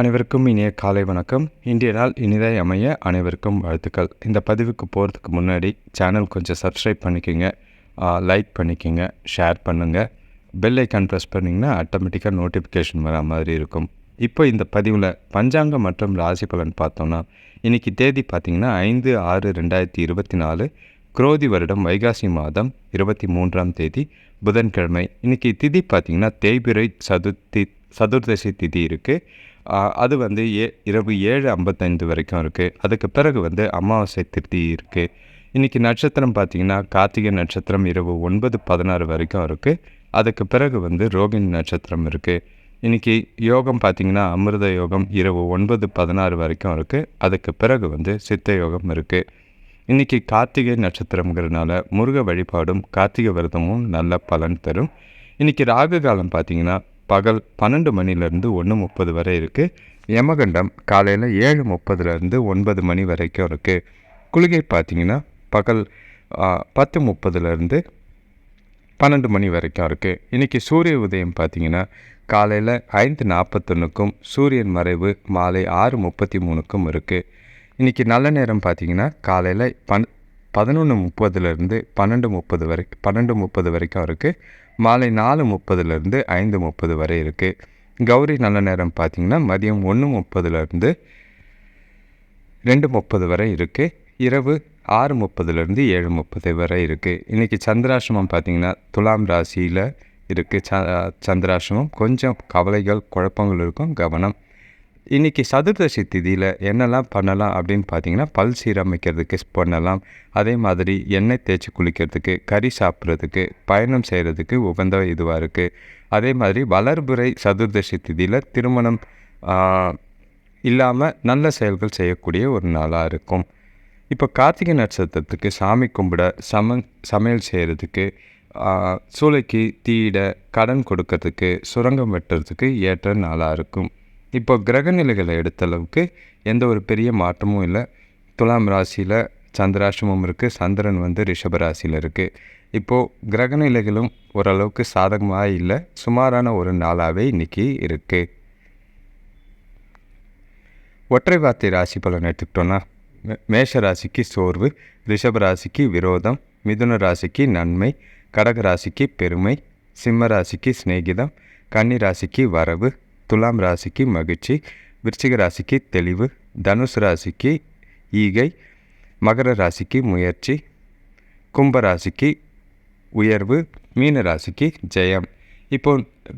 அனைவருக்கும் இனிய காலை வணக்கம். இன்றைய நாள் இனிதாய் அமைய அனைவருக்கும் வாழ்த்துக்கள். இந்த பதிவுக்கு போகிறதுக்கு முன்னாடி சேனல் கொஞ்சம் சப்ஸ்கிரைப் பண்ணிக்கோங்க. லைக் பண்ணிக்கோங்க. ஷேர் பண்ணுங்கள் பெல் ஐக்கான் ப்ரெஸ் பண்ணிங்கன்னா ஆட்டோமேட்டிக்காக நோட்டிஃபிகேஷன் வர மாதிரி இருக்கும். இப்போ இந்த பதிவில் பஞ்சாங்கம் மற்றும் ராசி பலன் பார்த்தோன்னா இன்றைக்கி தேதி பார்த்திங்கன்னா ஐந்து ஆறு ரெண்டாயிரத்தி இருபத்தி நாலு குரோதி வருடம் வைகாசி மாதம் இருபத்தி மூன்றாம் தேதி புதன்கிழமை. இன்றைக்கி திதி பார்த்திங்கன்னா தேய்பிரை சதுர்த்தி சதுர்தசி திதி இருக்குது அது வந்து ஏ இரவு ஏழு ஐம்பத்தைந்து வரைக்கும் இருக்குது அதுக்கு பிறகு வந்து அமாவாசை திதி இருக்குது இன்றைக்கி நட்சத்திரம் பார்த்திங்கன்னா கார்த்திகை நட்சத்திரம் இரவு ஒன்பது பதினாறு வரைக்கும் இருக்குது அதுக்கு பிறகு வந்து ரோகிணி நட்சத்திரம் இருக்குது இன்றைக்கி யோகம் பார்த்திங்கன்னா அமிர்த யோகம் இரவு ஒன்பது பதினாறு வரைக்கும் இருக்குது அதுக்கு பிறகு வந்து சித்த யோகம் இருக்குது இன்றைக்கி கார்த்திகை நட்சத்திரங்கிறதுனால முருக வழிபாடும் கார்த்திகை விரதமும் நல்ல பலன் தரும். இன்றைக்கி ராகு காலம் பார்த்திங்கன்னா பகல் பன்னெண்டு மணிலேருந்து ஒன்று முப்பது வரை இருக்குது யமகண்டம் காலையில் ஏழு முப்பதுலேருந்து ஒன்பது மணி வரைக்கும் இருக்குது குளிகை பார்த்திங்கன்னா பகல் பத்து முப்பதுலேருந்து பன்னெண்டு மணி வரைக்கும் இருக்குது இன்றைக்கி சூரிய உதயம் பார்த்திங்கன்னா காலையில் ஐந்து நாற்பத்தொன்றுக்கும் சூரியன் மறைவு மாலை ஆறு முப்பத்தி மூணுக்கும் இருக்குது இன்றைக்கி நல்ல நேரம் பார்த்திங்கன்னா காலையில் பன் பதினொன்று முப்பதுலேருந்து பன்னெண்டு முப்பது வரை பன்னெண்டு முப்பது வரைக்கும் இருக்குது மாலை நாலு முப்பதுலேருந்து ஐந்து முப்பது வரை இருக்குது கௌரி நல்ல நேரம் பார்த்திங்கன்னா மதியம் ஒன்று முப்பதுலேருந்து ரெண்டு முப்பது வரை இருக்குது இரவு ஆறு முப்பதுலேருந்து ஏழு முப்பது வரை இருக்குது இன்றைக்கி சந்திராசிரமம் பார்த்திங்கன்னா துலாம் ராசியில் இருக்குது ச சந்திராசிரமம் கொஞ்சம் கவலைகள் குழப்பங்கள் இருக்கும். கவனம். இன்றைக்கி சதுர்தசி திதியில் என்னெல்லாம் பண்ணலாம் அப்படின்னு பார்த்தீங்கன்னா பல் சீரமைக்கிறதுக்கு பண்ணலாம். அதே மாதிரி எண்ணெய் தேய்ச்சி குளிக்கிறதுக்கு கறி சாப்பிட்றதுக்கு பயணம் செய்கிறதுக்கு உகந்த இதுவாக இருக்குது அதே மாதிரி வளர்புரை சதுர்தசி திதியில் திருமணம் இல்லாமல் நல்ல செயல்கள் செய்யக்கூடிய ஒரு நாளாக இருக்கும். இப்போ கார்த்திகை நட்சத்திரத்துக்கு சாமி கும்பிட சம சமையல் செய்கிறதுக்கு சூளைக்கு தீயிட கடன் கொடுக்கறதுக்கு சுரங்கம் வெட்டுறதுக்கு ஏற்ற நாளாக இருக்கும். இப்போ கிரக நிலைகளை எடுத்த அளவுக்கு எந்த ஒரு பெரிய மாற்றமும் இல்லை. துலாம் ராசியில் சந்திராசிரமம் இருக்குது சந்திரன் வந்து ரிஷப ராசியில் இருக்குது இப்போது கிரக நிலைகளும் ஓரளவுக்கு சாதகமாக இல்லை சுமாரான ஒரு நாளாகவே இன்றைக்கி இருக்குது ஒற்றை வார்த்தை ராசி பலன் எடுத்துக்கிட்டோன்னா மே- மேஷ ராசிக்கு சோர்வு ரிஷப ராசிக்கு விரோதம் மிதுன ராசிக்கு நன்மை கடக ராசிக்கு பெருமை சிம்ம ராசிக்கு சிநேகிதம் கன்னி ராசிக்கு வரவு துலாம் ராசிக்கு மகிழ்ச்சி விருச்சிக ராசிக்கு தெளிவு தனுஷ் ராசிக்கு ஈகை மகர ராசிக்கு முயற்சி கும்ப ராசிக்கு உயர்வு மீன ராசிக்கு ஜெயம். இப்போ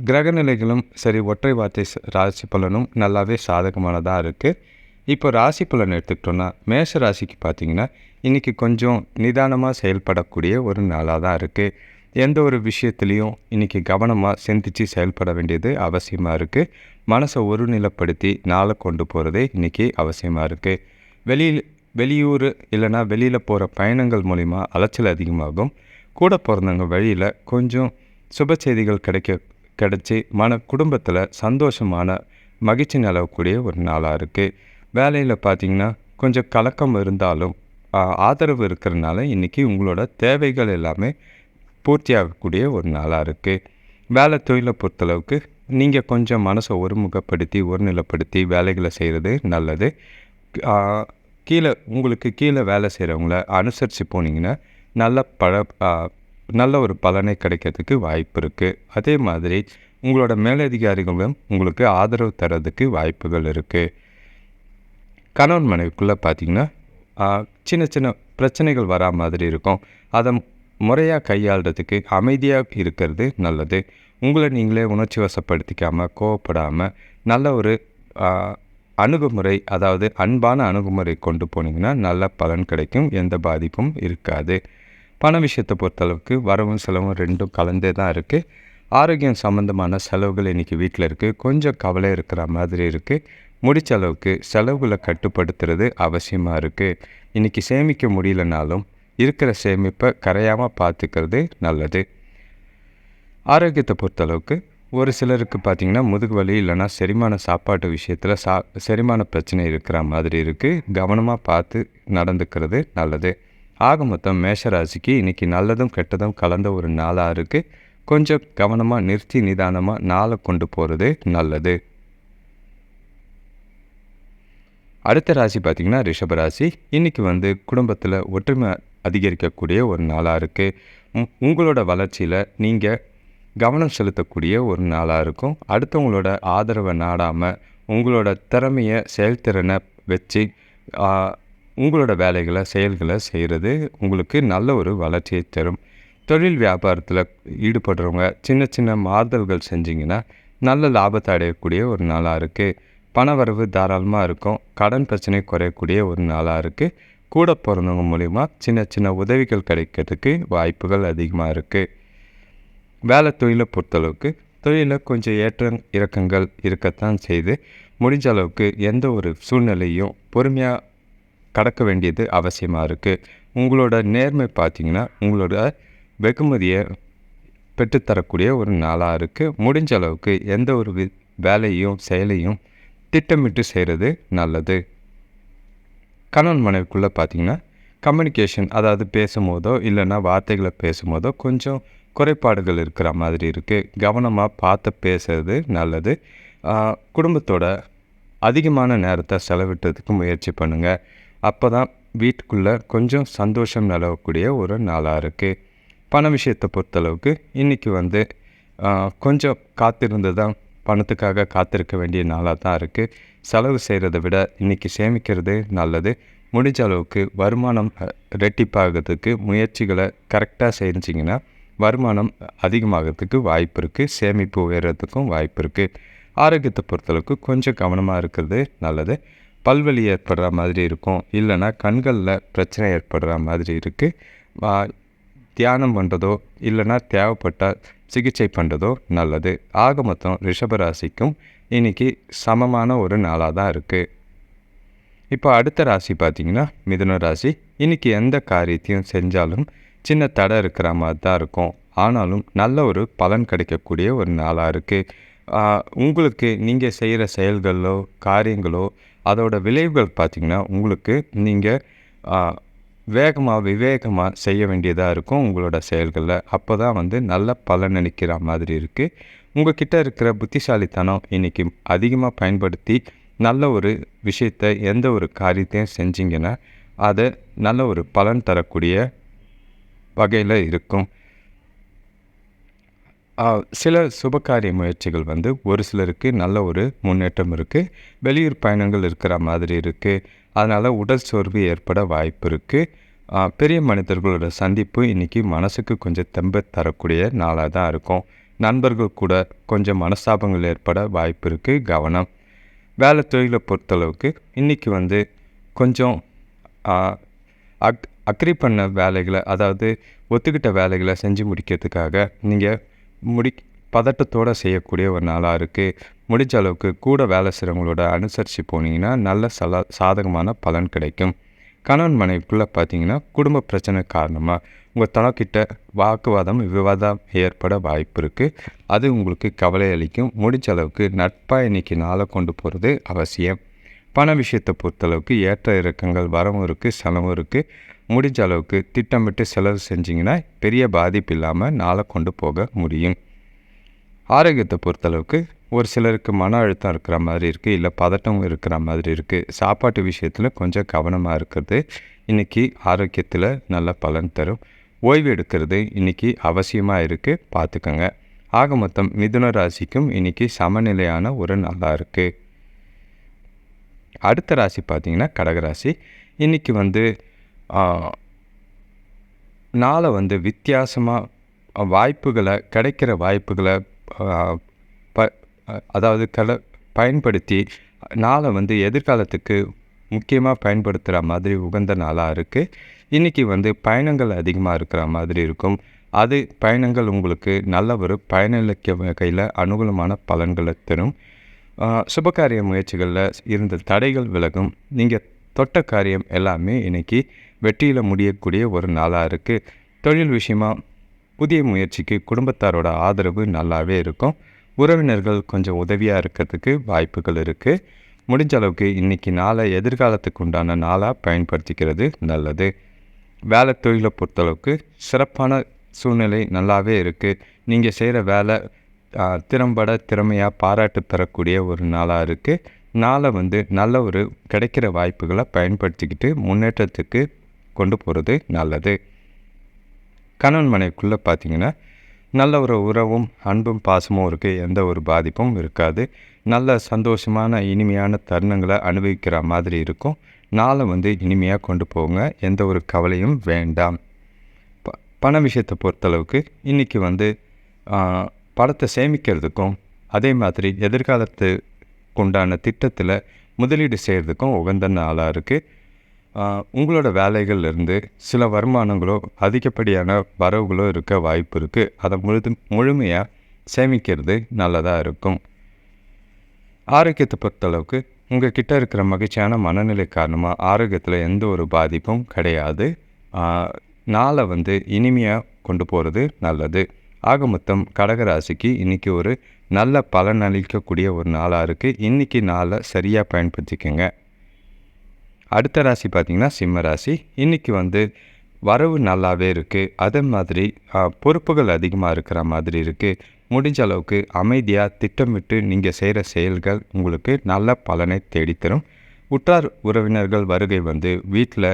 கிரக நிலைகளும் சரி ஒற்றை வார்த்தை ராசி பலனும் நல்லாவே சாதகமானதாக இருக்குது இப்போ ராசி பலன் எடுத்துக்கிட்டோன்னா மேஷ ராசிக்கு பார்த்தீங்கன்னா இன்றைக்கி கொஞ்சம் நிதானமாக செயல்படக்கூடிய ஒரு நாளாக தான் இருக்குது எந்த ஒரு விஷயத்துலேயும் இன்றைக்கி கவனமாக சிந்தித்து செயல்பட வேண்டியது அவசியமாக இருக்குது மனசை ஒருநிலைப்படுத்தி நாளை கொண்டு போகிறதே இன்றைக்கி அவசியமாக இருக்குது வெளியில் வெளியூர் இல்லைன்னா வெளியில் போகிற பயணங்கள் மூலிமா அலைச்சல் அதிகமாகும். கூட பிறந்தவங்க வழியில் கொஞ்சம் சுப செய்திகள் கிடைக்க கிடைச்சி மன குடும்பத்தில் சந்தோஷமான மகிழ்ச்சி நிலவக்கூடிய ஒரு நாளாக இருக்குது வேலையில் பார்த்தீங்கன்னா கொஞ்சம் கலக்கம் இருந்தாலும் ஆதரவு இருக்கிறனால இன்றைக்கி உங்களோட தேவைகள் எல்லாமே பூர்த்தியாகக்கூடிய ஒரு நாளாக இருக்குது வேலை தொழிலை பொறுத்தளவுக்கு நீங்கள் கொஞ்சம் மனசை ஒருமுகப்படுத்தி ஒருநிலைப்படுத்தி வேலைகளை செய்கிறது நல்லது. கீழே உங்களுக்கு கீழே வேலை செய்கிறவங்கள அனுசரித்து போனீங்கன்னா நல்ல பல நல்ல ஒரு பலனை கிடைக்கிறதுக்கு வாய்ப்பு இருக்குது அதே மாதிரி உங்களோட மேலதிகாரிகளும் உங்களுக்கு ஆதரவு தர்றதுக்கு வாய்ப்புகள் இருக்குது கணவன் மனைவிக்குள்ளே பார்த்தீங்கன்னா சின்ன சின்ன பிரச்சனைகள் வரா மாதிரி இருக்கும். அதை முறையாக கையாளுறதுக்கு அமைதியாக இருக்கிறது நல்லது. உங்களை நீங்களே உணர்ச்சி வசப்படுத்திக்காமல் கோவப்படாமல் நல்ல ஒரு அணுகுமுறை அதாவது அன்பான அணுகுமுறை கொண்டு போனீங்கன்னா நல்ல பலன் கிடைக்கும் எந்த பாதிப்பும் இருக்காது. பண விஷயத்தை பொறுத்தளவுக்கு வரவும் செலவும் ரெண்டும் கலந்தே தான் இருக்குது ஆரோக்கியம் சம்மந்தமான செலவுகள் இன்றைக்கி வீட்டில் இருக்குது கொஞ்சம் கவலை இருக்கிற மாதிரி இருக்குது முடிச்ச அளவுக்கு செலவுகளை கட்டுப்படுத்துறது அவசியமாக இருக்குது இன்றைக்கி சேமிக்க முடியலனாலும் இருக்கிற சேமிப்பை கரையாமல் பார்த்துக்கிறது நல்லது. ஆரோக்கியத்தை பொறுத்தளவுக்கு ஒரு சிலருக்கு பார்த்திங்கன்னா முதுகு வலி இல்லைன்னா செரிமான சாப்பாட்டு விஷயத்தில் சா செரிமான பிரச்சனை இருக்கிற மாதிரி இருக்குது கவனமாக பார்த்து நடந்துக்கிறது நல்லது. ஆக மொத்தம் மேஷராசிக்கு இன்றைக்கி நல்லதும் கெட்டதும் கலந்த ஒரு நாளாக இருக்குது கொஞ்சம் கவனமாக நிறுத்தி நிதானமாக நாளை கொண்டு போகிறது நல்லது. அடுத்த ராசி பார்த்திங்கன்னா ரிஷபராசி இன்றைக்கி வந்து குடும்பத்தில் ஒற்றுமை அதிகரிக்கக்கூடிய ஒரு நாளாக இருக்குது உங்களோட வளர்ச்சியில் நீங்கள் கவனம் செலுத்தக்கூடிய ஒரு நாளாக இருக்கும். அடுத்தவங்களோட ஆதரவை நாடாமல் உங்களோட திறமையை செயல்திறனை வச்சு உங்களோட வேலைகளை செயல்களை செய்கிறது உங்களுக்கு நல்ல ஒரு வளர்ச்சியை தரும். தொழில் வியாபாரத்தில் ஈடுபடுறவங்க சின்ன சின்ன மாறுதல்கள் செஞ்சிங்கன்னா நல்ல லாபத்தை அடையக்கூடிய ஒரு நாளாக இருக்குது பணவரவு தாராளமாக இருக்கும். கடன் பிரச்சனை குறையக்கூடிய ஒரு நாளாக இருக்குது கூட பிறந்தவங்க மூலிமா சின்ன சின்ன உதவிகள் கிடைக்கிறதுக்கு வாய்ப்புகள் அதிகமாக இருக்குது வேலை தொழிலை பொறுத்தளவுக்கு தொழிலில் கொஞ்சம் ஏற்ற இறக்கங்கள் இருக்கத்தான் செய்து முடிஞ்ச அளவுக்கு எந்த ஒரு சூழ்நிலையும் பொறுமையாக கடக்க வேண்டியது அவசியமாக இருக்குது உங்களோட நேர்மை பார்த்திங்கன்னா உங்களோட வெகுமதியை பெற்றுத்தரக்கூடிய ஒரு நாளாக இருக்குது முடிஞ்ச அளவுக்கு எந்த ஒரு வி வேலையும் செயலையும் திட்டமிட்டு செய்கிறது நல்லது. கணவன் மனைவிக்குள்ளே பார்த்தீங்கன்னா கம்யூனிகேஷன் அதாவது பேசும்போதோ இல்லைன்னா வார்த்தைகளை பேசும்போதோ கொஞ்சம் குறைபாடுகள் இருக்கிற மாதிரி இருக்குது கவனமாக பார்த்து பேசுறது நல்லது. குடும்பத்தோட அதிகமான நேரத்தை செலவிட்டதுக்கு முயற்சி பண்ணுங்கள் அப்போ தான் வீட்டுக்குள்ளே கொஞ்சம் சந்தோஷம் நிலவக்கூடிய ஒரு நாளாக இருக்குது பண விஷயத்தை பொறுத்தளவுக்கு இன்றைக்கி வந்து கொஞ்சம் காத்திருந்து தான் பணத்துக்காக காத்திருக்க வேண்டிய நாளாக தான் இருக்குது செலவு செய்கிறத விட இன்றைக்கி சேமிக்கிறது நல்லது. முடிஞ்ச அளவுக்கு வருமானம் ரெட்டிப்பாகிறதுக்கு முயற்சிகளை கரெக்டாக செஞ்சிங்கன்னா வருமானம் அதிகமாகிறதுக்கு வாய்ப்பு இருக்குது சேமிப்பு உயர்றதுக்கும் வாய்ப்பு இருக்குது ஆரோக்கியத்தை பொறுத்தளவுக்கு கொஞ்சம் கவனமாக இருக்கிறது நல்லது. பல்வலி ஏற்படுற மாதிரி இருக்கும். இல்லைன்னா கண்களில் பிரச்சனை ஏற்படுற மாதிரி இருக்குது தியானம் பண்ணுறதோ இல்லைன்னா தேவைப்பட்டால் சிகிச்சை பண்ணுறதோ நல்லது. ஆக மொத்தம் ரிஷபராசிக்கும் இன்றைக்கி சமமான ஒரு நாளாக தான் இருக்குது இப்போ அடுத்த ராசி பார்த்தீங்கன்னா மிதுன ராசி. இன்றைக்கி எந்த காரியத்தையும் செஞ்சாலும் சின்ன தடை இருக்கிற மாதிரி தான் இருக்கும். ஆனாலும் நல்ல ஒரு பலன் கிடைக்கக்கூடிய ஒரு நாளாக இருக்குது உங்களுக்கு நீங்கள் செய்கிற செயல்களோ காரியங்களோ அதோடய விளைவுகள் பார்த்திங்கன்னா உங்களுக்கு நீங்கள் வேகமாக விவேகமாக செய்ய வேண்டியதாக இருக்கும் உங்களோட செயல்களில். அப்போ தான் வந்து நல்ல பலன் நினைக்கிற மாதிரி இருக்குது உங்ககிட்ட இருக்கிற புத்திசாலித்தனம் இன்றைக்கி அதிகமாக பயன்படுத்தி நல்ல ஒரு விஷயத்தை எந்த ஒரு காரியத்தையும் செஞ்சீங்கன்னா அது நல்ல ஒரு பலன் தரக்கூடிய வகையில் இருக்கும். சில சுபகாரிய முயற்சிகள் வந்து ஒரு சிலருக்கு நல்ல ஒரு முன்னேற்றம் இருக்குது வெளியூர் பயணங்கள் இருக்கிற மாதிரி இருக்குது அதனால் உடல் சோர்வு ஏற்பட வாய்ப்பு இருக்குது பெரிய மனிதர்களோட சந்திப்பு இன்றைக்கி மனசுக்கு கொஞ்சம் தெம்ப தரக்கூடிய நாளாக தான் இருக்கும். நண்பர்கள் கூட கொஞ்சம் மனஸ்தாபங்கள் ஏற்பட வாய்ப்பு இருக்குது கவனம். வேலை தொழிலை பொறுத்தளவுக்கு இன்றைக்கி வந்து கொஞ்சம் அக் அக்ரி பண்ண வேலைகளை அதாவது ஒத்துக்கிட்ட வேலைகளை செஞ்சு முடிக்கிறதுக்காக நீங்கள் முடி பதட்டத்தோடு செய்யக்கூடிய ஒரு நாளாக இருக்குது முடிஞ்ச அளவுக்கு கூட வேலை செய்கிறவங்களோட அனுசரித்து போனீங்கன்னா நல்ல சல சாதகமான பலன் கிடைக்கும். கணவன் மனைவிக்குள்ளே பார்த்தீங்கன்னா குடும்ப பிரச்சனை காரணமாக உங்கள் தனக்கிட்ட வாக்குவாதம் விவாதம் ஏற்பட வாய்ப்பு இருக்குது அது உங்களுக்கு கவலை அளிக்கும். முடிஞ்ச அளவுக்கு நட்பாக இன்றைக்கி நாளை கொண்டு போகிறது அவசியம். பண விஷயத்தை பொறுத்தளவுக்கு ஏற்ற இறக்கங்கள் வரவும் இருக்குது செலவும் இருக்குது முடிஞ்ச அளவுக்கு திட்டமிட்டு செலவு செஞ்சிங்கன்னா பெரிய பாதிப்பு இல்லாமல் நாளை கொண்டு போக முடியும். ஆரோக்கியத்தை பொறுத்தளவுக்கு ஒரு சிலருக்கு மன அழுத்தம் இருக்கிற மாதிரி இருக்குது இல்லை பதட்டம் இருக்கிற மாதிரி இருக்குது சாப்பாட்டு விஷயத்தில் கொஞ்சம் கவனமாக இருக்கிறது இன்றைக்கி ஆரோக்கியத்தில் நல்ல பலன் தரும். ஓய்வு எடுக்கிறது இன்றைக்கி அவசியமாக இருக்குது பார்த்துக்கோங்க ஆக மொத்தம் மிதுன ராசிக்கும் இன்றைக்கி சமநிலையான ஒரு நாளாக இருக்குது அடுத்த ராசி பார்த்தீங்கன்னா கடகராசி இன்றைக்கி வந்து நாளை வந்து வித்தியாசமாக வாய்ப்புகளை கிடைக்கிற வாய்ப்புகளை ப அதாவது கல பயன்படுத்தி நாளை வந்து எதிர்காலத்துக்கு முக்கியமாக பயன்படுத்துகிற மாதிரி உகந்த நாளாக இருக்குது இன்றைக்கி வந்து பயணங்கள் அதிகமாக இருக்கிற மாதிரி இருக்கும். அது பயணங்கள் உங்களுக்கு நல்ல ஒரு பயனளிக்க வகையில் அனுகூலமான பலன்களை தரும். சுபகாரிய முயற்சிகளில் இருந்த தடைகள் விலகும். நீங்கள் தொட்ட காரியம் எல்லாமே இன்றைக்கி வெற்றியில் முடியக்கூடிய ஒரு நாளாக இருக்குது தொழில் விஷயமாக புதிய முயற்சிக்கு குடும்பத்தாரோட ஆதரவு நல்லாவே இருக்கும். உறவினர்கள் கொஞ்சம் உதவியாக இருக்கிறதுக்கு வாய்ப்புகள் இருக்குது முடிஞ்ச அளவுக்கு இன்றைக்கி நாளை எதிர்காலத்துக்கு உண்டான நாளாக பயன்படுத்திக்கிறது நல்லது. வேலை தொழிலை பொறுத்தளவுக்கு சிறப்பான சூழ்நிலை நல்லாவே இருக்குது நீங்கள் செய்கிற வேலை திறம்பட திறமையாக பாராட்டு தரக்கூடிய ஒரு நாளாக இருக்குது நாளை வந்து நல்ல ஒரு கிடைக்கிற வாய்ப்புகளை பயன்படுத்திக்கிட்டு முன்னேற்றத்துக்கு கொண்டு போகிறது நல்லது. கணவன் மனைவிக்குள்ளே பார்த்திங்கன்னா நல்ல ஒரு உறவும் அன்பும் பாசமும் இருக்குது எந்த ஒரு பாதிப்பும் இருக்காது. நல்ல சந்தோஷமான இனிமையான தருணங்களை அனுபவிக்கிற மாதிரி இருக்கும். நாளை வந்து இனிமையாக கொண்டு போங்க. எந்த ஒரு கவலையும் வேண்டாம். ப பண விஷயத்தை பொறுத்தளவுக்கு இன்றைக்கி வந்து பணத்தை சேமிக்கிறதுக்கும் அதே மாதிரி எதிர்காலத்துக்கு உண்டான திட்டத்தில் முதலீடு செய்கிறதுக்கும் உகந்த நாளாக இருக்குது உங்களோட வேலைகள்லேருந்து சில வருமானங்களோ அதிகப்படியான வரவுகளோ இருக்க வாய்ப்பு இருக்குது அதை முழுது முழுமையாக சேமிக்கிறது நல்லதாக இருக்கும். ஆரோக்கியத்தை பொறுத்தளவுக்கு உங்கள் கிட்டே இருக்கிற மகிழ்ச்சியான மனநிலை காரணமாக ஆரோக்கியத்தில் எந்த ஒரு பாதிப்பும் கிடையாது. நாளை வந்து இனிமையாக கொண்டு போகிறது நல்லது. ஆக மொத்தம் கடகராசிக்கு இன்றைக்கி ஒரு நல்ல பலன் அளிக்கக்கூடிய ஒரு நாளாக இருக்குது இன்றைக்கி நாளை சரியாக பயன்படுத்திக்கோங்க. அடுத்த ராசி பார்த்திங்கன்னா சிம்ம ராசி. இன்றைக்கி வந்து வரவு நல்லாவே இருக்குது அதே மாதிரி பொறுப்புகள் அதிகமாக இருக்கிற மாதிரி இருக்குது முடிஞ்ச அளவுக்கு அமைதியாக திட்டமிட்டு நீங்கள் செய்கிற செயல்கள் உங்களுக்கு நல்ல பலனை தேடித்தரும். உற்றார் உறவினர்கள் வருகை வந்து வீட்டில்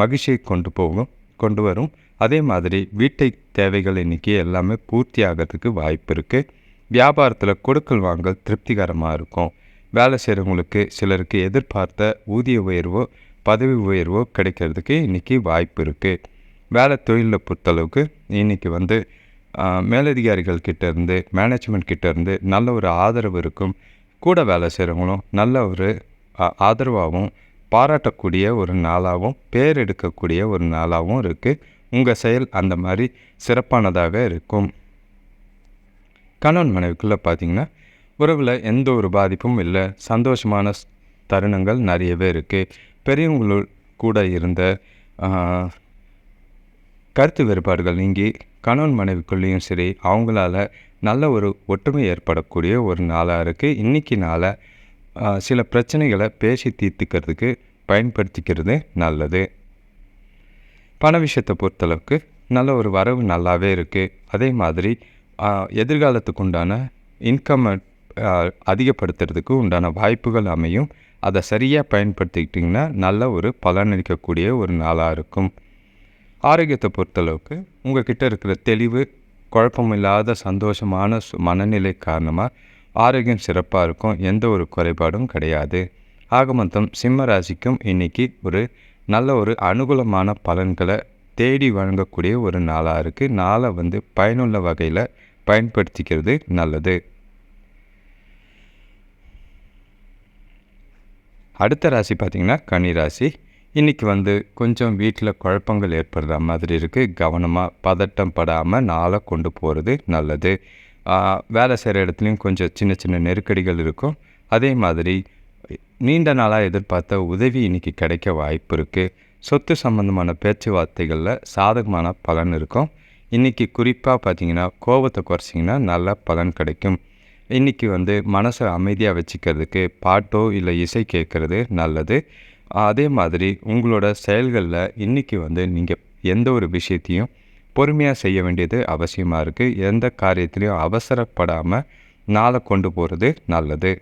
மகிழ்ச்சியை கொண்டு போகும் கொண்டு வரும். அதே மாதிரி வீட்டை தேவைகள் இன்றைக்கி எல்லாமே பூர்த்தி ஆகிறதுக்கு வாய்ப்பு இருக்குது வியாபாரத்தில் கொடுக்கல் வாங்கல் திருப்திகரமாக இருக்கும். வேலை செய்கிறவங்களுக்கு சிலருக்கு எதிர்பார்த்த ஊதிய உயர்வோ பதவி உயர்வோ கிடைக்கிறதுக்கு இன்றைக்கி வாய்ப்பு இருக்குது வேலை தொழிலில் பொறுத்தளவுக்கு இன்றைக்கி வந்து மேலதிகாரிகள் கிட்டேருந்து மேனேஜ்மெண்ட் கிட்டேருந்து நல்ல ஒரு ஆதரவு இருக்கும். கூட வேலை செய்கிறவங்களும் நல்ல ஒரு ஆதரவாகவும் பாராட்டக்கூடிய ஒரு நாளாகவும் பேர் எடுக்கக்கூடிய ஒரு நாளாகவும் இருக்குது உங்கள் செயல் அந்த மாதிரி சிறப்பானதாக இருக்கும். கணவன் மனைவிக்குள்ளே பார்த்தீங்கன்னா உறவில் எந்த ஒரு பாதிப்பும் இல்லை. சந்தோஷமான தருணங்கள் நிறையவே இருக்குது பெரியவங்களுள் கூட இருந்த கருத்து வேறுபாடுகள் நீங்கி கணவன் மனைவிக்குள்ளேயும் சரி அவங்களால நல்ல ஒரு ஒற்றுமை ஏற்படக்கூடிய ஒரு நாளாக இருக்குது இன்றைக்கி நாளை சில பிரச்சனைகளை பேசி தீர்த்துக்கிறதுக்கு பயன்படுத்திக்கிறது நல்லது. பண விஷயத்தை பொறுத்தளவுக்கு நல்ல ஒரு வரவு நல்லாவே இருக்குது அதே மாதிரி எதிர்காலத்துக்கு உண்டான இன்கம்மை அதிகப்படுத்துறதுக்கு உண்டான வாய்ப்புகள் அமையும். அதை சரியாக பயன்படுத்திக்கிட்டிங்கன்னா நல்ல ஒரு பலனளிக்கக்கூடிய ஒரு நாளாக இருக்கும். ஆரோக்கியத்தை பொறுத்தளவுக்கு உங்கள்கிட்ட இருக்கிற தெளிவு குழப்பமில்லாத சந்தோஷமான சு- மனநிலை காரணமாக ஆரோக்கியம் சிறப்பாக இருக்கும். எந்த ஒரு குறைபாடும் கிடையாது. ஆக மொத்தம் சிம்ம ராசிக்கும் இன்றைக்கி ஒரு நல்ல ஒரு அனுகூலமான பலன்களை தேடி வழங்கக்கூடிய ஒரு நாளாக இருக்குது நாளை வந்து பயனுள்ள வகையில் பயன்படுத்திக்கிறது நல்லது. அடுத்த ராசி பார்த்திங்கன்னா கன்னி ராசி. இன்றைக்கி வந்து கொஞ்சம் வீட்டில் குழப்பங்கள் ஏற்படுற மாதிரி இருக்குது கவனமாக பதட்டம் படாமல் நாளை கொண்டு போகிறது நல்லது. வேலை செய்கிற இடத்துலையும் கொஞ்சம் சின்ன சின்ன நெருக்கடிகள் இருக்கும். அதே மாதிரி நீண்ட நாளாக எதிர்பார்த்த உதவி இன்றைக்கி கிடைக்க வாய்ப்பு இருக்குது சொத்து சம்பந்தமான பேச்சுவார்த்தைகளில் சாதகமான பலன் இருக்கும். இன்றைக்கி குறிப்பாக பார்த்தீங்கன்னா கோபத்தை குறைச்சிங்கன்னா நல்ல பலன் கிடைக்கும். இன்றைக்கி வந்து மனசை அமைதியாக வச்சுக்கிறதுக்கு பாட்டோ இல்லை இசை கேட்குறது நல்லது. அதே மாதிரி உங்களோட செயல்களில் இன்றைக்கி வந்து நீங்கள் எந்த ஒரு விஷயத்தையும் பொறுமையாக செய்ய வேண்டியது அவசியமாக இருக்குது எந்த காரியத்திலையும் அவசரப்படாமல் நாளை கொண்டு போகிறது நல்லது.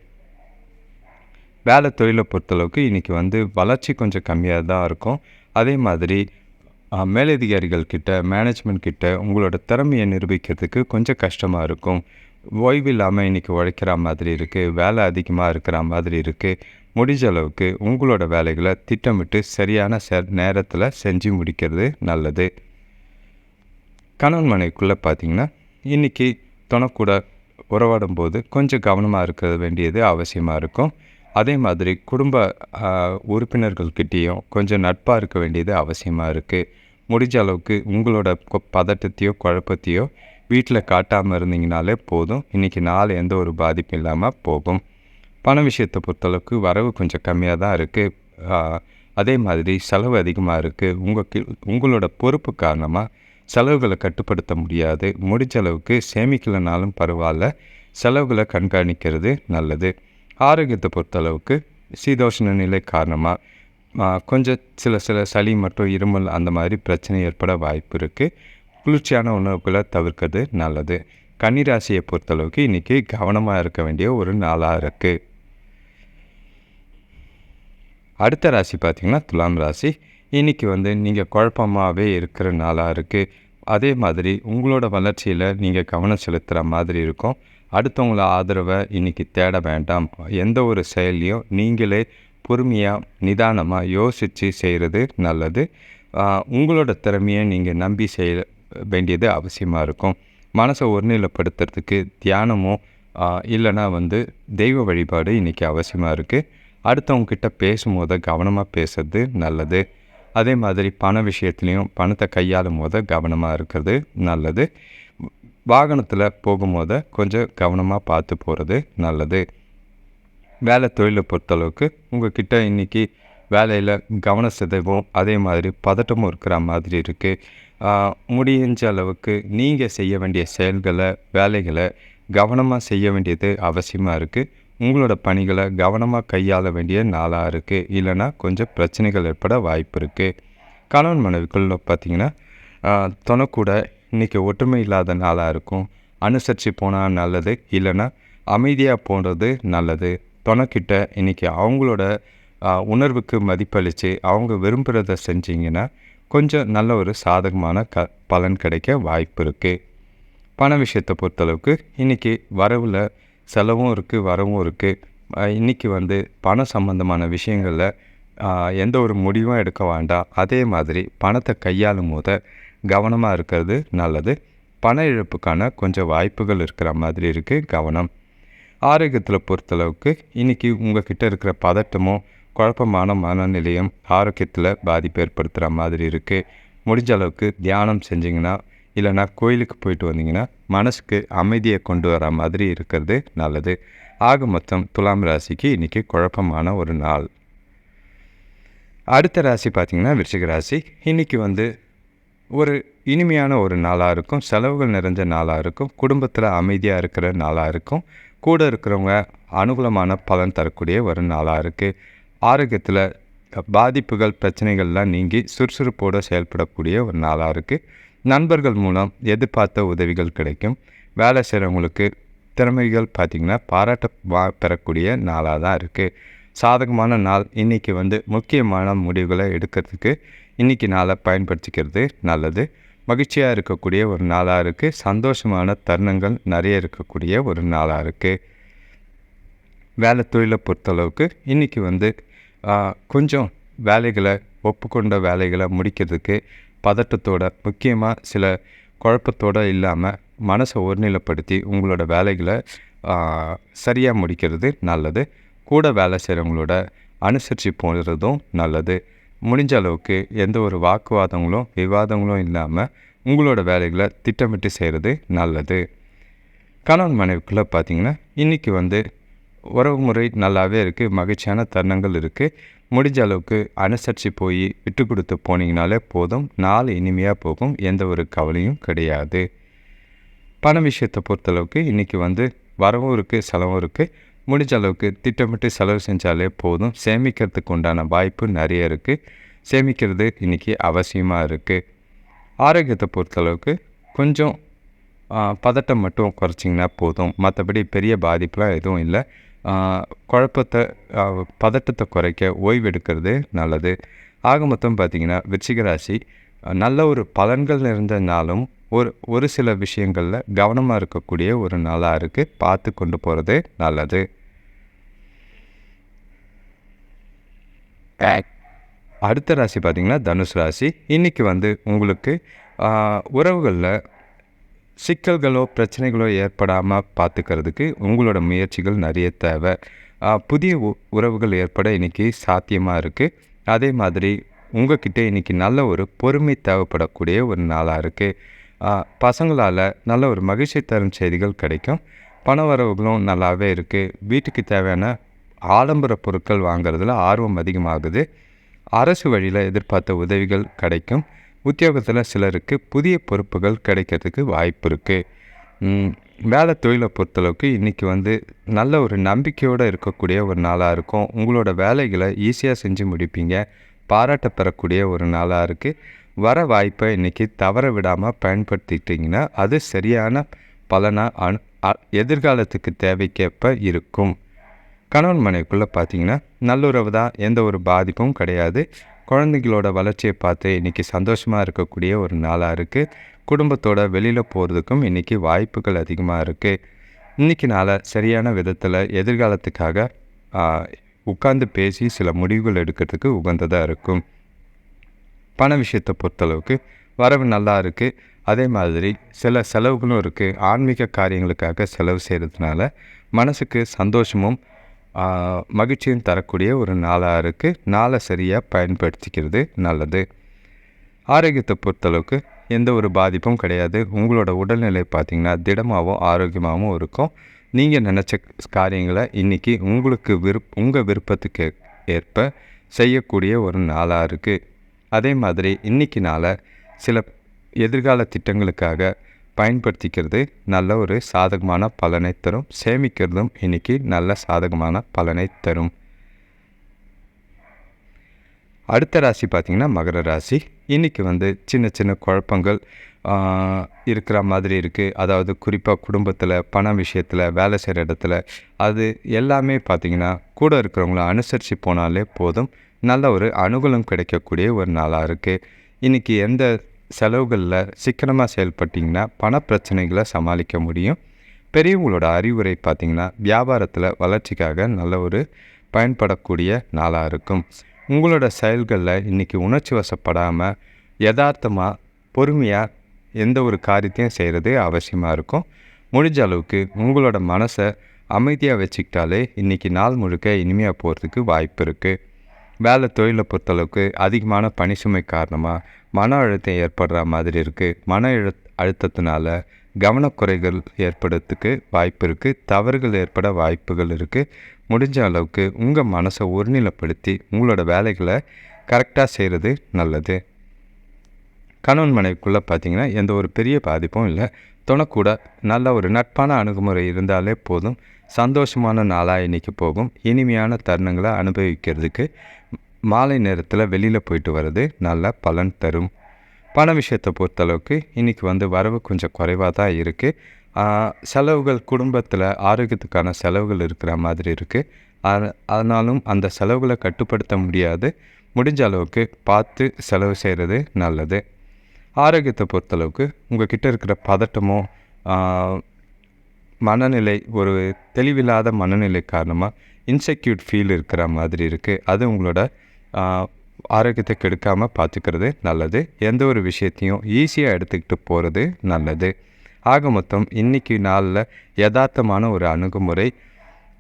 வேலை தொழிலை பொறுத்தளவுக்கு இன்றைக்கி வந்து வளர்ச்சி கொஞ்சம் கம்மியாக தான் இருக்கும். அதே மாதிரி மேலதிகாரிகள் கிட்ட மேனேஜ்மெண்ட் கிட்ட உங்களோட திறமையை நிரூபிக்கிறதுக்கு கொஞ்சம் கஷ்டமாக இருக்கும். ஓய்வு இல்லாமல் இன்றைக்கி உழைக்கிற மாதிரி இருக்குது வேலை அதிகமாக இருக்கிற மாதிரி இருக்குது முடிஞ்ச அளவுக்கு உங்களோட வேலைகளை திட்டமிட்டு சரியான செ நேரத்தில் செஞ்சு முடிக்கிறது நல்லது. கணவன் மனைவிக்குள்ளே பார்த்தீங்கன்னா இன்றைக்கி துணைக்கூட உறவாடும் போது கொஞ்சம் கவனமாக இருக்க வேண்டியது அவசியமாக இருக்கும். அதே மாதிரி குடும்ப உறுப்பினர்கள்கிட்டேயும் கொஞ்சம் நட்பாக இருக்க வேண்டியது அவசியமாக இருக்குது முடிஞ்ச அளவுக்கு உங்களோட கொ- பதட்டத்தையோ குழப்பத்தையோ வீட்டில் காட்டாமல் இருந்தீங்கனாலே போதும். இன்றைக்கி நாள் எந்த ஒரு பாதிப்பும் இல்லாமல் போகும். பண விஷயத்தை பொறுத்தளவுக்கு வரவு கொஞ்சம் கம்மியாக தான் இருக்குது அதே மாதிரி செலவு அதிகமாக இருக்குது உங்கள் உங்களோட பொறுப்பு காரணமாக செலவுகளை கட்டுப்படுத்த முடியாது. முடிஞ்ச அளவுக்கு சேமிக்கலைனாலும் பரவாயில்ல. செலவுகளை கண்காணிக்கிறது நல்லது. ஆரோக்கியத்தை பொறுத்தளவுக்கு சீதோஷ்ண நிலை காரணமாக கொஞ்சம் சில சில சளி மற்றும் இருமல் அந்த மாதிரி பிரச்சனை ஏற்பட வாய்ப்பு இருக்குது குளிர்ச்சியான உணவுகளை தவிர்க்கிறது நல்லது. கன்னிராசியை பொறுத்தளவுக்கு இன்றைக்கி கவனமாக இருக்க வேண்டிய ஒரு நாளாக இருக்குது அடுத்த ராசி பார்த்திங்கன்னா துலாம் ராசி. இன்றைக்கி வந்து நீங்கள் குழப்பமாகவே இருக்கிற நாளாக இருக்குது அதே மாதிரி உங்களோட வளர்ச்சியில் நீங்கள் கவனம் செலுத்துகிற மாதிரி இருக்கும். அடுத்தவங்கள ஆதரவை இன்றைக்கி தேட வேண்டாம். எந்த ஒரு செயலையும் நீங்களே பொறுமையாக நிதானமாக யோசித்து செய்கிறது நல்லது. உங்களோட திறமையை நீங்கள் நம்பி செய் வேண்டியது அவசியமாக இருக்கும். மனசை ஒருநிலைப்படுத்துறதுக்கு தியானமோ இல்லைனா இல்லைன்னா வந்து தெய்வ வழிபாடு இன்றைக்கி அவசியமாக இருக்குது அடுத்தவங்கக்கிட்ட பேசும்போது கவனமாக பேசுறது நல்லது. அதே மாதிரி பண விஷயத்துலேயும் பணத்தை கையாளும் போது கவனமாக இருக்கிறது நல்லது. வாகனத்தில் போகும்போது கொஞ்சம் கவனமாக பார்த்து போகிறது நல்லது. வேலை தொழிலை பொறுத்தளவுக்கு உங்கள்கிட்ட இன்றைக்கி வேலையில் கவன சிதைவும் அதே மாதிரி பதட்டமும் இருக்கிற மாதிரி இருக்குது முடிஞ்ச அளவுக்கு நீங்கள் செய்ய வேண்டிய செயல்களை வேலைகளை கவனமாக செய்ய வேண்டியது அவசியமாக இருக்குது உங்களோட பணிகளை கவனமாக கையாள வேண்டிய நாளாக இருக்குது இல்லைன்னா கொஞ்சம் பிரச்சனைகள் ஏற்பட வாய்ப்பு இருக்குது கணவன் மனைவிக்குள்ள பார்த்தீங்கன்னா துணைக்கூட இன்றைக்கி ஒற்றுமை இல்லாத நாளாக இருக்கும். அனுசரித்து போனால் நல்லது. இல்லைன்னா அமைதியாக போகிறது நல்லது. துணைக்கிட்ட இன்றைக்கி அவங்களோட உணர்வுக்கு மதிப்பளித்து அவங்க விரும்புகிறத செஞ்சிங்கன்னா கொஞ்சம் நல்ல ஒரு சாதகமான க பலன் கிடைக்க வாய்ப்பு இருக்குது பண விஷயத்தை பொறுத்தளவுக்கு இன்றைக்கி வரவில் செலவும் இருக்குது வரவும் இருக்குது இன்றைக்கி வந்து பண சம்பந்தமான விஷயங்களில் எந்த ஒரு முடிவும் எடுக்க வேண்டாம். அதே மாதிரி பணத்தை கையாளும் போத கவனமாக இருக்கிறது நல்லது. பண இழப்புக்கான கொஞ்சம் வாய்ப்புகள் இருக்கிற மாதிரி இருக்குது கவனம். ஆரோக்கியத்தில் பொறுத்தளவுக்கு இன்றைக்கி உங்கள் கிட்டே இருக்கிற பதட்டமும் குழப்பமான மனநிலையும் ஆரோக்கியத்தில் பாதிப்பு ஏற்படுத்துகிற மாதிரி இருக்குது முடிஞ்ச அளவுக்கு தியானம் செஞ்சிங்கன்னா இல்லைன்னா கோயிலுக்கு போயிட்டு வந்தீங்கன்னா மனசுக்கு அமைதியை கொண்டு வர மாதிரி இருக்கிறது நல்லது. ஆக மொத்தம் துலாம் ராசிக்கு இன்றைக்கி குழப்பமான ஒரு நாள். அடுத்த ராசி பார்த்திங்கன்னா விருச்சிக ராசி. இன்றைக்கி வந்து ஒரு இனிமையான ஒரு நாளாக இருக்கும். செலவுகள் நிறைஞ்ச நாளாக இருக்கும். குடும்பத்தில் அமைதியாக இருக்கிற நாளாக இருக்கும். கூட இருக்கிறவங்க அனுகூலமான பலன் தரக்கூடிய ஒரு நாளாக இருக்குது ஆரோக்கியத்தில் பாதிப்புகள் பிரச்சனைகள்லாம் நீங்கி சுறுசுறுப்போடு செயல்படக்கூடிய ஒரு நாளாக இருக்குது நண்பர்கள் மூலம் எதிர்பார்த்த உதவிகள் கிடைக்கும். வேலை செய்கிறவங்களுக்கு திறமைகள் பார்த்திங்கன்னா பாராட்ட வா பெறக்கூடிய நாளாக தான் இருக்குது சாதகமான நாள் இன்றைக்கி வந்து முக்கியமான முடிவுகளை எடுக்கிறதுக்கு இன்றைக்கி நாளை பயன்படுத்திக்கிறது நல்லது. மகிழ்ச்சியாக இருக்கக்கூடிய ஒரு நாளாக இருக்குது சந்தோஷமான தருணங்கள் நிறைய இருக்கக்கூடிய ஒரு நாளாக இருக்குது வேலை தொழிலை பொறுத்தளவுக்கு இன்றைக்கி வந்து கொஞ்சம் வேலைகளை ஒப்புக்கொண்ட வேலைகளை முடிக்கிறதுக்கு பதட்டத்தோட முக்கியமாக சில குழப்பத்தோடு இல்லாமல் மனசை ஒருநிலைப்படுத்தி உங்களோட வேலைகளை சரியாக முடிக்கிறது நல்லது. கூட வேலை செய்கிறவங்களோட அனுசரித்து போகிறதும் நல்லது. முடிஞ்ச அளவுக்கு எந்த ஒரு வாக்குவாதங்களும் விவாதங்களும் இல்லாமல் உங்களோட வேலைகளை திட்டமிட்டு செய்கிறது நல்லது. கணவன் மனைவிக்குள்ளே பார்த்தீங்கன்னா இன்றைக்கி வந்து உறவு முறை நல்லாவே இருக்குது மகிழ்ச்சியான தருணங்கள் இருக்குது முடிஞ்ச அளவுக்கு அனுசரித்து போய் விட்டு கொடுத்து போனீங்கனாலே போதும். நாள் இனிமையாக போகும் எந்த ஒரு கவலையும் கிடையாது. பண விஷயத்தை பொறுத்தளவுக்கு இன்றைக்கி வந்து வரவும் இருக்குது செலவும் இருக்குது முடிஞ்ச அளவுக்கு திட்டமிட்டு செலவு செஞ்சாலே போதும். சேமிக்கிறதுக்கு உண்டான வாய்ப்பு நிறைய இருக்குது சேமிக்கிறது இன்றைக்கி அவசியமாக இருக்குது ஆரோக்கியத்தை பொறுத்தளவுக்கு கொஞ்சம் பதட்டம் மட்டும் குறைச்சிங்கன்னா போதும். மற்றபடி பெரிய பாதிப்புலாம் எதுவும் இல்லை. குழப்பத்தை பதட்டத்தை குறைக்க ஓய்வெடுக்கிறது நல்லது. ஆக மொத்தம் பார்த்திங்கன்னா விருச்சிக ராசி நல்ல ஒரு பலன்கள் நிறைந்த நாளும் ஒரு ஒரு சில விஷயங்களில் கவனமாக இருக்கக்கூடிய ஒரு நாளாக இருக்குது பார்த்து கொண்டு போகிறது நல்லது. அடுத்த ராசி பார்த்திங்கன்னா தனுஷ் ராசி. இன்றைக்கி வந்து உங்களுக்கு உறவுகளில் சிக்கல்களோ பிரச்சனைகளோ ஏற்படாமல் பார்த்துக்கிறதுக்கு உங்களோட முயற்சிகள் நிறைய தேவை. புதிய உ- உறவுகள் ஏற்பட இன்றைக்கி சாத்தியமாக இருக்குது அதே மாதிரி உங்ககிட்ட இன்றைக்கி நல்ல ஒரு பொறுமை தேவைப்படக்கூடிய ஒரு நாளாக இருக்குது பசங்களால் நல்ல ஒரு மகிழ்ச்சி தரும் செய்திகள் கிடைக்கும். பண வரவுகளும் நல்லாவே இருக்குது வீட்டுக்கு தேவையான ஆடம்பர பொருட்கள் வாங்குறதுல ஆர்வம் அதிகமாகுது. அரசு வழியில் எதிர்பார்த்த உதவிகள் கிடைக்கும். உத்தியோகத்தில் சிலருக்கு புதிய பொறுப்புகள் கிடைக்கிறதுக்கு வாய்ப்பு இருக்குது வேலை தொழிலை பொறுத்தளவுக்கு இன்றைக்கி வந்து நல்ல ஒரு நம்பிக்கையோடு இருக்கக்கூடிய ஒரு நாளாக இருக்கும். உங்களோட வேலைகளை ஈஸியாக செஞ்சு முடிப்பீங்க. பாராட்ட பெறக்கூடிய ஒரு நாளாக இருக்குது வர வாய்ப்பை இன்றைக்கி தவற விடாமல் பயன்படுத்திட்டிங்கன்னா அது சரியான பலனாக அனு அ- எதிர்காலத்துக்கு தேவைக்கேற்ப இருக்கும். கணவன் மனைவிக்குள்ளே பார்த்தீங்கன்னா நல்லுறவு தான் எந்த ஒரு பாதிப்பும் கிடையாது. குழந்தைங்களோட வளர்ச்சியை பார்த்து இன்றைக்கி சந்தோஷமாக இருக்கக்கூடிய ஒரு நாளாக இருக்குது குடும்பத்தோட வெளியில் போகிறதுக்கும் இன்றைக்கி வாய்ப்புகள் அதிகமாக இருக்குது இன்றைக்கி நாளை சரியான விதத்தில் எதிர்காலத்துக்காக உட்கார்ந்து பேசி சில முடிவுகள் எடுக்கிறதுக்கு உகந்ததாக இருக்கும். பண விஷயத்தை பொறுத்தளவுக்கு வரவு நல்லா இருக்குது அதே மாதிரி சில செலவுகளும் இருக்குது ஆன்மீக காரியங்களுக்காக செலவு செய்கிறதுனால மனசுக்கு சந்தோஷமும் மகிழ்ச்சியும் தரக்கூடிய ஒரு நாளாக இருக்குது நாளை சரியாக பயன்படுத்திக்கிறது நல்லது. ஆரோக்கியத்தை பொறுத்தளவுக்கு எந்த ஒரு பாதிப்பும் கிடையாது. உங்களோட உடல்நிலை பார்த்திங்கன்னா திடமாகவும் ஆரோக்கியமாகவும் இருக்கும். நீங்கள் நினச்ச காரியங்களை இன்றைக்கி உங்களுக்கு விருப் உங்கள் விருப்பத்துக்கு ஏற்ப செய்யக்கூடிய ஒரு நாளாக இருக்குது அதே மாதிரி இன்றைக்கி நாளை சில எதிர்கால திட்டங்களுக்காக பயன்படுத்திக்கிறது. நல்ல ஒரு சாதகமான பலனை தரும். சேமிக்கிறதும் இன்றைக்கி நல்ல சாதகமான பலனை தரும். அடுத்த ராசி பார்த்திங்கன்னா மகர ராசி. இன்றைக்கி வந்து சின்ன சின்ன குழப்பங்கள் இருக்கிற மாதிரி இருக்குது அதாவது குறிப்பாக குடும்பத்தில் பண விஷயத்தில் வேலை செய்கிற இடத்துல. அது எல்லாமே பார்த்திங்கன்னா கூட இருக்கிறவங்கள அனுசரித்து போனாலே போதும். நல்ல ஒரு அனுகூலம் கிடைக்கக்கூடிய ஒரு நாளாக இருக்குது இன்றைக்கி எந்த செலவுகளில் சிக்கனமாக செயல்பட்டிங்கன்னா பண பிரச்சனைகளை சமாளிக்க முடியும். பெரியவங்களோட அறிவுரை பார்த்திங்கன்னா வியாபாரத்தில் வளர்ச்சிக்காக நல்ல ஒரு பயன்படக்கூடிய நாளாக இருக்கும். உங்களோட செயல்களில் இன்றைக்கி உணர்ச்சி வசப்படாமல் யதார்த்தமாக பொறுமையாக எந்த ஒரு காரியத்தையும் செய்கிறது அவசியமாக இருக்கும். முடிஞ்ச அளவுக்கு உங்களோட மனசை அமைதியாக வச்சுக்கிட்டாலே இன்றைக்கி நாள் முழுக்க இனிமையாக போகிறதுக்கு வாய்ப்பு இருக்குது வேலை தொழிலை பொறுத்தளவுக்கு அதிகமான பணி சுமை காரணமாக மன அழுத்தம் ஏற்படுற மாதிரி இருக்குது மன அழு அழுத்தத்தினால கவனக்குறைகள் ஏற்படுறதுக்கு வாய்ப்பு இருக்குது தவறுகள் ஏற்பட வாய்ப்புகள் இருக்குது முடிஞ்ச அளவுக்கு உங்கள் மனசை ஒருநிலைப்படுத்தி உங்களோட வேலைகளை கரெக்டாக செய்கிறது நல்லது. கணவன் மனைவிக்குள்ளே பார்த்தீங்கன்னா எந்த ஒரு பெரிய பாதிப்பும் இல்லை. துணைக்கூட நல்ல ஒரு நட்பான அணுகுமுறை இருந்தாலே போதும். சந்தோஷமான நாளாக இன்றைக்கி போகும். இனிமையான தருணங்களை அனுபவிக்கிறதுக்கு மாலை நேரத்தில் வெளியில் போயிட்டு வர்றது நல்ல பலன் தரும். பண விஷயத்தை பொறுத்தளவுக்கு இன்றைக்கி வந்து வரவு கொஞ்சம் குறைவாக தான் இருக்குது செலவுகள் குடும்பத்தில் ஆரோக்கியத்துக்கான செலவுகள் இருக்கிற மாதிரி இருக்குது அதனாலும் அந்த செலவுகளை கட்டுப்படுத்த முடியாது. முடிஞ்ச அளவுக்கு பார்த்து செலவு செய்கிறது நல்லது. ஆரோக்கியத்தை பொறுத்தளவுக்கு உங்கள் கிட்டே இருக்கிற பதட்டமோ மனநிலை ஒரு தெளிவில்லாத மனநிலை காரணமாக இன்செக்யூட் ஃபீல் இருக்கிற மாதிரி இருக்குது அது உங்களோட ஆரோக்கியத்தை கெடுக்காமல் பார்த்துக்கிறது நல்லது. எந்த ஒரு விஷயத்தையும் ஈஸியாக எடுத்துக்கிட்டு போகிறது நல்லது. ஆக மொத்தம் இன்றைக்கி நாளில் யதார்த்தமான ஒரு அணுகுமுறை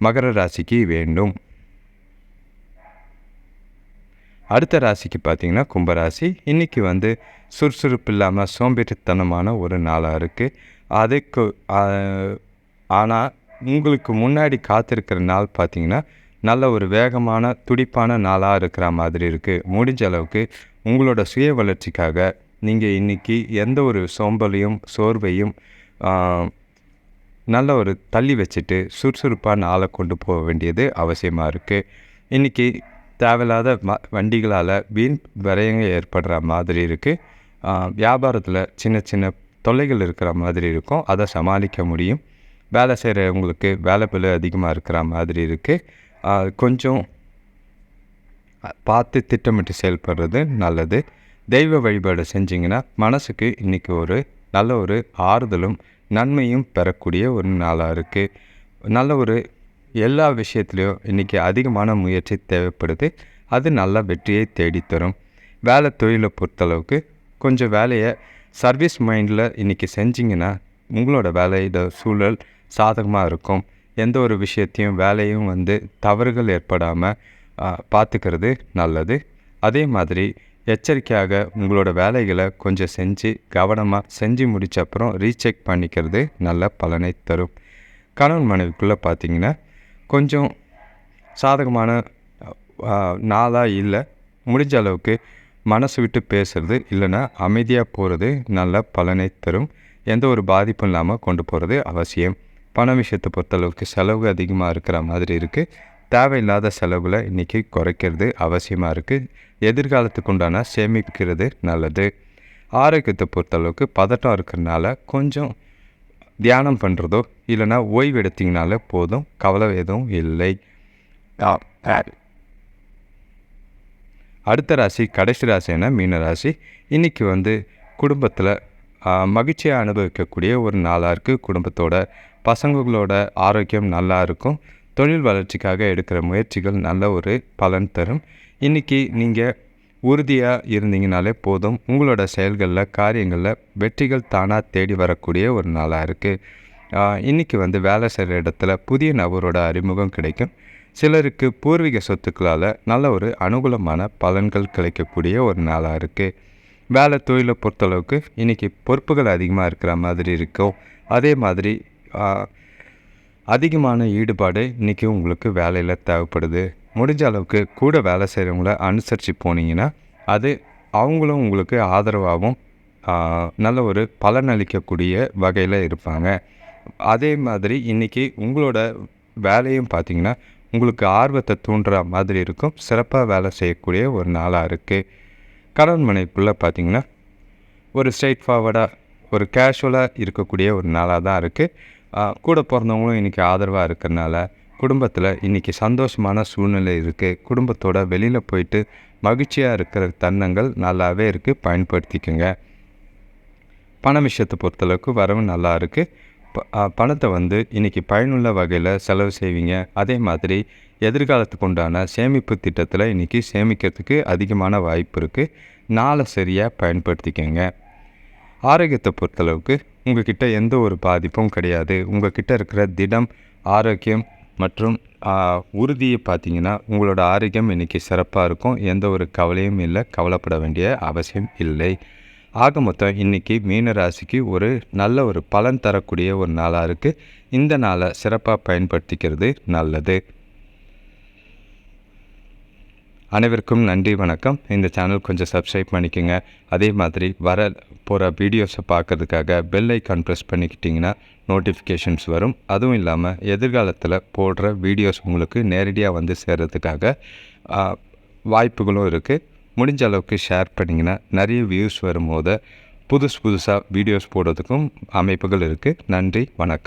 மகர ராசிக்கு வேண்டும். அடுத்த ராசிக்கு பார்த்திங்கன்னா கும்பராசி. இன்றைக்கி வந்து சுறுசுறுப்பு இல்லாமல் சோம்பேறித்தனமான ஒரு நாளாக இருக்குது அதுக்கு ஆனால் உங்களுக்கு முன்னாடி காத்திருக்கிற நாள் பார்த்திங்கன்னா நல்ல ஒரு வேகமான துடிப்பான நாளாக இருக்கிற மாதிரி இருக்குது முடிஞ்ச அளவுக்கு உங்களோட சுய வளர்ச்சிக்காக நீங்கள் இன்றைக்கி எந்த ஒரு சோம்பலையும் சோர்வையும் நல்ல ஒரு தள்ளி வச்சுட்டு சுறுசுறுப்பாக நாளை கொண்டு போக வேண்டியது அவசியமாக இருக்குது இன்றைக்கி தேவையில்லாத ம வண்டிகளால் வீண் விரயங்கள் ஏற்படுற மாதிரி இருக்குது வியாபாரத்தில் சின்ன சின்ன தொல்லைகள் இருக்கிற மாதிரி இருக்கும். அதை சமாளிக்க முடியும். வேலை செய்கிறவங்களுக்கு வேலை பிள்ளை அதிகமாக இருக்கிற மாதிரி இருக்குது கொஞ்சம் பார்த்து திட்டமிட்டு செயல்படுறது நல்லது. தெய்வ வழிபாடு செஞ்சிங்கன்னா மனசுக்கு இன்றைக்கி ஒரு நல்ல ஒரு ஆறுதலும் நன்மையும் பெறக்கூடிய ஒரு நாளாக இருக்குது நல்ல ஒரு எல்லா விஷயத்துலையும் இன்றைக்கி அதிகமான முயற்சி தேவைப்படுது. அது நல்ல வெற்றியை தேடித்தரும். வேலை தொழிலை பொறுத்தளவுக்கு கொஞ்சம் வேலையை சர்வீஸ் மைண்டில் இன்றைக்கி செஞ்சிங்கன்னா உங்களோட வேலையோட சூழல் சாதகமாக இருக்கும். எந்த ஒரு விஷயத்தையும் வேலையும் வந்து தவறுகள் ஏற்படாமல் பார்த்துக்கிறது நல்லது. அதே மாதிரி எச்சரிக்கையாக உங்களோட வேலைகளை கொஞ்சம் செஞ்சு கவனமாக செஞ்சு முடித்த அப்புறம் ரீசெக் பண்ணிக்கிறது நல்ல பலனை தரும். கணவன் மனைவிக்குள்ளே பார்த்தீங்கன்னா கொஞ்சம் சாதகமான நாளாக இல்லை முடிஞ்ச அளவுக்கு மனசு விட்டு பேசுறது இல்லைன்னா அமைதியாக போகிறது நல்ல பலனை தரும். எந்த ஒரு பாதிப்பும் இல்லாமல் கொண்டு போகிறது அவசியம். பண விஷயத்தை பொறுத்தளவுக்கு செலவு அதிகமாக இருக்கிற மாதிரி இருக்குது தேவையில்லாத செலவில் இன்றைக்கி குறைக்கிறது அவசியமாக இருக்குது எதிர்காலத்துக்கு உண்டான சேமிக்கிறது நல்லது. ஆரோக்கியத்தை பொறுத்தளவுக்கு பதட்டம் இருக்கிறனால கொஞ்சம் தியானம் பண்ணுறதோ இல்லைன்னா ஓய்வு எடுத்தீங்கனாலே போதும் கவலை எதுவும் இல்லை. அடுத்த ராசி கடைசி ராசினா மீன ராசி. இன்றைக்கி வந்து குடும்பத்தில் மகிழ்ச்சியாக அனுபவிக்கக்கூடிய ஒரு நாளாக இருக்குது குடும்பத்தோட. பசங்களோட ஆரோக்கியம் நல்லா இருக்கும். தொழில் வளர்ச்சிக்காக எடுக்கிற முயற்சிகள் நல்ல ஒரு பலன் தரும். இன்றைக்கி நீங்கள் உறுதியாக இருந்தீங்கனாலே போதும். உங்களோட செயல்களில் காரியங்களில் வெற்றிகள் தானாக தேடி வரக்கூடிய ஒரு நாளாக இருக்குது இன்றைக்கி வந்து வேலை செய்கிற இடத்துல புதிய நபரோட அறிமுகம் கிடைக்கும். சிலருக்கு பூர்வீக சொத்துக்களால் நல்ல ஒரு அனுகூலமான பலன்கள் கிடைக்கக்கூடிய ஒரு நாளாக இருக்குது வேலை தொழிலை பொறுத்தளவுக்கு இன்றைக்கி பொறுப்புகள் அதிகமாக இருக்கிற மாதிரி இருக்கும். அதே மாதிரி அதிகமான ஈடுபாடு இன்றைக்கி உங்களுக்கு வேலையில் தேவைப்படுது. முடிஞ்ச அளவுக்கு கூட வேலை செய்கிறவங்கள அனுசரித்து போனீங்கன்னா அது அவங்களும் உங்களுக்கு ஆதரவாகவும் நல்ல ஒரு பலனளிக்கக்கூடிய வகையில் இருப்பாங்க. அதே மாதிரி இன்றைக்கி உங்களோட வேலையும் பார்த்தீங்கன்னா உங்களுக்கு ஆர்வத்தை தூண்டுற மாதிரி இருக்கும். சிறப்பாக வேலை செய்யக்கூடிய ஒரு நாளாக இருக்குது கடன் மனைக்குள்ளே பார்த்தீங்கன்னா ஒரு ஸ்ட்ரைட் ஃபார்வர்டாக ஒரு கேஷுவலாக இருக்கக்கூடிய ஒரு நாளாக தான் இருக்குது கூட பிறந்தவங்களும் இன்றைக்கி ஆதரவாக இருக்கிறனால குடும்பத்தில் இன்றைக்கி சந்தோஷமான சூழ்நிலை இருக்குது குடும்பத்தோட வெளியில் போயிட்டு மகிழ்ச்சியாக இருக்கிற தருணங்கள் நல்லாவே இருக்குது பயன்படுத்திக்கோங்க. பண விஷயத்தை பொறுத்தளவுக்கு வரவு நல்லா இருக்குது ப- பணத்தை வந்து இன்றைக்கி பயனுள்ள வகையில் செலவு செய்வீங்க. அதே மாதிரி எதிர்காலத்துக்கு உண்டான சேமிப்பு திட்டத்தில் இன்றைக்கி சேமிக்கிறதுக்கு அதிகமான வாய்ப்பு இருக்குது நாளை சரியாக பயன்படுத்திக்கோங்க. ஆரோக்கியத்தை பொறுத்தளவுக்கு உங்கள்கிட்ட எந்த ஒரு பாதிப்பும் கிடையாது. உங்கள்கிட்ட இருக்கிற திடம் ஆரோக்கியம் மற்றும் உறுதியை பார்த்தீங்கன்னா உங்களோட ஆரோக்கியம் இன்றைக்கி சிறப்பாக இருக்கும். எந்த ஒரு கவலையும் இல்லை. கவலைப்பட வேண்டிய அவசியம் இல்லை. ஆக மொத்தம் இன்றைக்கி மீன ராசிக்கு ஒரு நல்ல ஒரு பலன் தரக்கூடிய ஒரு நாளாக இருக்குது இந்த நாளை சிறப்பாக பயன்படுத்திக்கிறது நல்லது. அனைவருக்கும் நன்றி வணக்கம். இந்த சேனல் கொஞ்சம் சப்ஸ்கிரைப் பண்ணிக்கோங்க. அதே மாதிரி வர போகிற வீடியோஸை பார்க்கறதுக்காக பெல் ஐக்கான் ப்ரெஸ் பண்ணிக்கிட்டிங்கன்னா நோட்டிஃபிகேஷன்ஸ் வரும். அதுவும் இல்லாமல் எதிர்காலத்தில் போடுற வீடியோஸ் உங்களுக்கு நேரடியாக வந்து சேர்கிறதுக்காக வாய்ப்புகளும் இருக்குது முடிஞ்ச அளவுக்கு ஷேர் பண்ணிங்கன்னா நிறைய வியூஸ் வரும்போது புதுசு புதுசாக வீடியோஸ் போடுறதுக்கும் அமைப்புகள் இருக்குது நன்றி வணக்கம்.